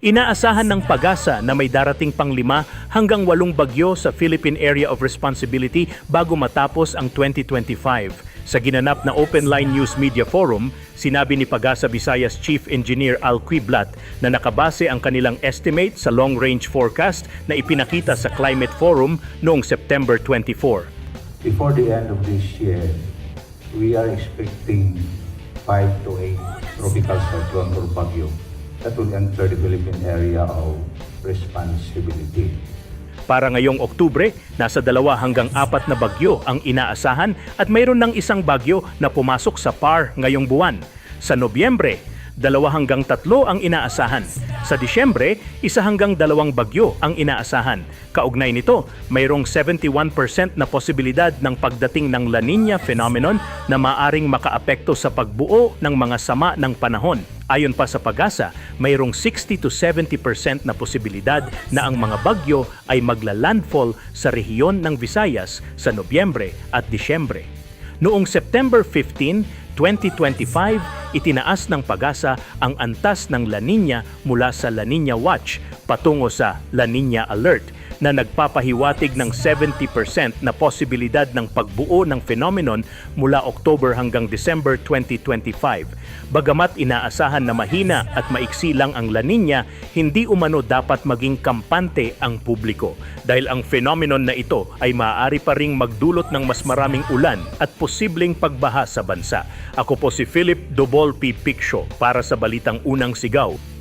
Inaasahan ng pag-asa na may darating pang lima hanggang walong bagyo sa Philippine Area of Responsibility bago matapos ang 2025. Sa ginanap na Open Line News Media Forum, sinabi ni Pagasa Visayas Chief Engineer Al Quiblat na nakabase ang kanilang estimate sa long-range forecast na ipinakita sa Climate Forum noong September 24. Before the end of this year, we are expecting 5 to 8 tropical cyclone or bagyo that will enter the Philippine area of responsibility. Para ngayong Oktubre, nasa dalawa hanggang apat na bagyo ang inaasahan at mayroon ng isang bagyo na pumasok sa PAR ngayong buwan. Sa Nobyembre, dalawa hanggang tatlo ang inaasahan. Sa Disyembre, isa hanggang dalawang bagyo ang inaasahan. Kaugnay nito, mayroong 71% na posibilidad ng pagdating ng La Nina phenomenon na maaring makaapekto sa pagbuo ng mga sama ng panahon. Ayon pa sa pag-asa, mayroong 60 to 70% na posibilidad na ang mga bagyo ay magla-landfall sa rehiyon ng Visayas sa Nobyembre at Disyembre. Noong September 15, 2025, itinaas ng pag-asa ang antas ng La Nina mula sa La Nina Watch patungo sa La Nina Alert na nagpapahiwatig ng 70% na posibilidad ng pagbuo ng phenomenon mula October hanggang December 2025. Bagamat inaasahan na mahina at maiksi lang ang La Nina, hindi umano dapat maging kampante ang publiko dahil ang phenomenon na ito ay maaari pa ring magdulot ng mas maraming ulan at posibleng pagbaha sa bansa. Ako po si Philip Dobol P. Picsho para sa Balitang Unang Sigaw.